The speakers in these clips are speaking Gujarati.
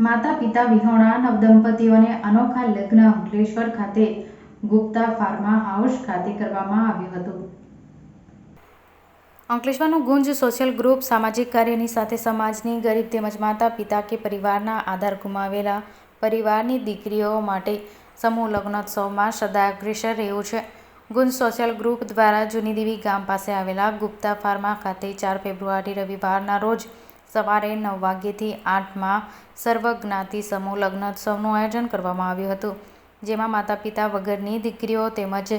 માતા પિતા વિહોણા નવદંપતીઓને અનોખા લગ્ન અંકલેશ્વર ખાતે ગુપ્તા ફાર્મા હાઉસ ખાતે કરવામાં આવ્યું હતું. અંકલેશ્વરનું ગુંજ સોશિયલ ગ્રુપ સામાજિક કાર્યની સાથે સમાજની ગરીબ તેમજ માતા પિતા કે પરિવારના આધાર ગુમાવેલા પરિવારની દીકરીઓ માટે સમૂહ લગ્નોત્સવમાં સદા અગ્રેસર રહ્યું છે. ગુંજ સોશિયલ ગ્રુપ દ્વારા જૂની દેવી ગામ પાસે આવેલા ગુપ્તા ફાર્મા ખાતે ચાર ફેબ્રુઆરી રવિવારના રોજ સવારે નવ વાગ્યેથી આઠમાં સર્વજ્ઞાતિ સમૂહ લગ્નોત્સવનું આયોજન કરવામાં આવ્યું હતું, જેમાં માતા પિતા વગરની દીકરીઓ તેમજ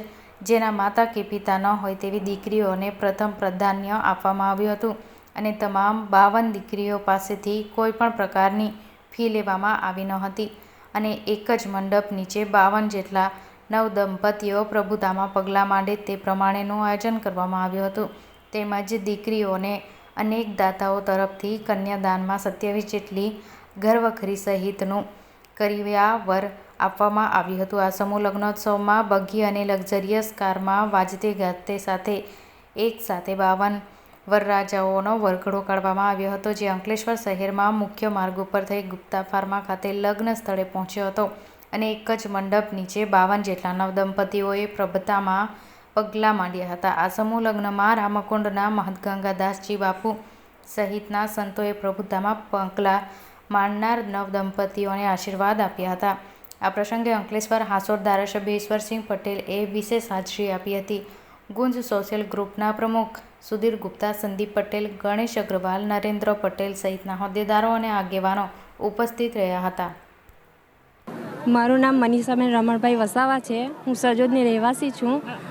જેના માતા કે પિતા ન હોય તેવી દીકરીઓને પ્રથમ પ્રાધાન્ય આપવામાં આવ્યું હતું અને તમામ બાવન દીકરીઓ પાસેથી કોઈ પણ પ્રકારની ફી લેવામાં આવી ન હતી અને એક જ મંડપ નીચે બાવન જેટલા નવ દંપતીઓ પ્રભુતામાં પગલાં માંડે તે પ્રમાણેનું આયોજન કરવામાં આવ્યું હતું. તેમજ દીકરીઓને અનેક દાતાઓ તરફથી કન્યાદાનમાં સત્યાવીસ જેટલી ઘરવખરી સહિતનું કરિયાવર આપવામાં આવ્યું હતું. આ સમૂહ લગ્નોત્સવમાં બગ્ગી અને લક્ઝરિયસ કારમાં વાજતે ગાજતે સાથે એક સાથે બાવન વરરાજાઓનો વરઘડો કાઢવામાં આવ્યો હતો, જે અંકલેશ્વર શહેરમાં મુખ્ય માર્ગ ઉપર થઈ ગુપ્તા ફાર્મા ખાતે લગ્ન સ્થળે પહોંચ્યો હતો અને એક જ મંડપ નીચે બાવન જેટલા નવદંપતીઓએ પ્રભતામાં પગલાં માંડ્યા હતા. આ સમૂહ લગ્નમાં રામકુંડના મહદગંગાદાસજી બાપુ સહિતના સંતોએ પ્રભુતામાં પગલાં માંડનાર નવદંપતીઓને આશીર્વાદ આપ્યા હતા. આ પ્રસંગે અંકલેશ્વર હાંસોડ ધારાસભ્ય ઈશ્વરસિંહ પટેલે વિશેષ હાજરી આપી હતી. ગુંજ સોશિયલ ગ્રુપના પ્રમુખ સુધીર ગુપ્તા, સંદીપ પટેલ, ગણેશ અગ્રવાલ, નરેન્દ્ર પટેલ સહિતના હોદ્દેદારો અને આગેવાનો ઉપસ્થિત રહ્યા હતા. મારું નામ મનીષાબેન રમણભાઈ વસાવા છે. હું સજોદની રહેવાસી છું.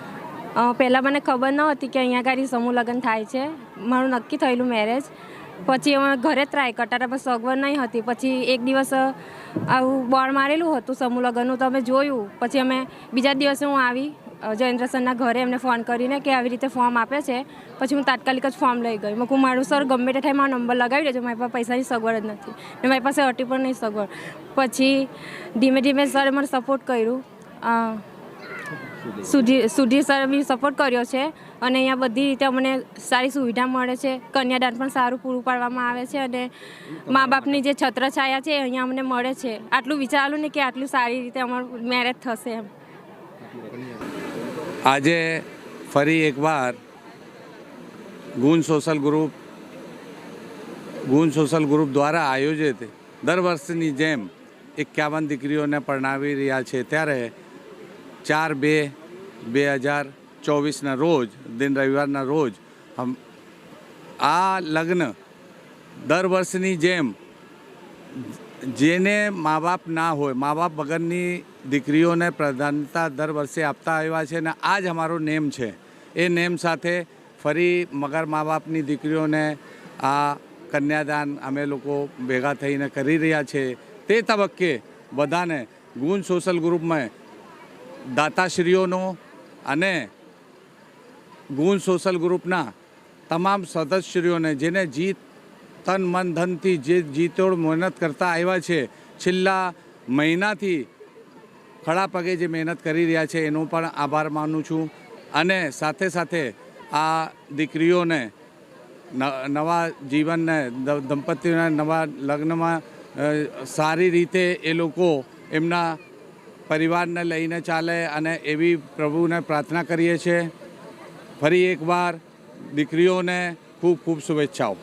પહેલાં મને ખબર ન હતી કે અહીંયા આગળ સમૂહ લગ્ન થાય છે. મારું નક્કી થયેલું મેરેજ પછી અમે ઘરે ટ્રાય કરતા પણ સગવડ નહીં હતી. પછી એક દિવસ આવું બોર્ડ મારેલું હતું સમૂહ લગ્નનું, તો અમે જોયું. પછી અમે બીજા દિવસે હું આવી જયેન્દ્ર સરના ઘરે એમને ફોન કરીને કે આવી રીતે ફોર્મ આપે છે. પછી હું તાત્કાલિક જ ફોર્મ લઈ ગઈ. મૂકું, મારું સર ગમે તે ટાઈમ મારો નંબર લગાવી દેજો, મારી પાસે પૈસાની સગવડ જ નથી. ને મારી પાસે અટી પણ નહીં સગવડ. પછી ધીમે ધીમે સરે મને સપોર્ટ કર્યું. સુધીર સુધીર સરે બી સપોર્ટ કર્યો છે અને અહીંયા બધી રીતે અમને સારી સુવિધા મળે છે. કન્યાદાન પણ સારું પૂરું પાડવામાં આવે છે અને મા બાપની જે છત્રછાયા છે અહીંયા અમને મળે છે. આટલું વિચારેલું ને કે આટલું સારી રીતે અમારું મેરેજ થશે એમ. આજે ફરી એકવાર Gun social group Gun social group દ્વારા આયોજિત દર વર્ષની જેમ એકાવન દીકરીઓને પરણાવી રહ્યા છે. ત્યારે ચાર બે બે હજાર ચોવીસના રોજ, દિન રવિવારના રોજ આ લગ્ન દર વર્ષની જેમ જેને મા બાપ ના હોય મા બાપ વગરની દીકરીઓને પ્રાધાન્યતા દર વર્ષે આપતા આવ્યા છે અને આ જ અમારો નેમ છે. એ નેમ સાથે ફરી મગર મા બાપની દીકરીઓને આ કન્યાદાન અમે લોકો ભેગા થઈને કરી રહ્યા છે. તે તબક્કે બધાને ગુણ સોશિયલ ગ્રુપમાં દાતાશ્રીઓનો અને ગુણ સોશલ ગ્રુપના તમામ સદસ્યશ્રીઓને જેને જીત તન મન ધનથી જે જીતોડ મહેનત કરતા આવ્યા છે, છેલ્લા મહિનાથી ખડા પગે જે મહેનત કરી રહ્યા છે, એનો પણ આભાર માનું છું. અને સાથે સાથે આ દીકરીઓને નવા જીવનને, દ- નવા લગ્નમાં સારી રીતે એ લોકો એમના પરિવારને લઈને ચાલે અને એવી પ્રભુને પ્રાર્થના કરીએ છીએ. ફરી એકવાર દીકરીઓને ખૂબ ખૂબ શુભેચ્છાઓ.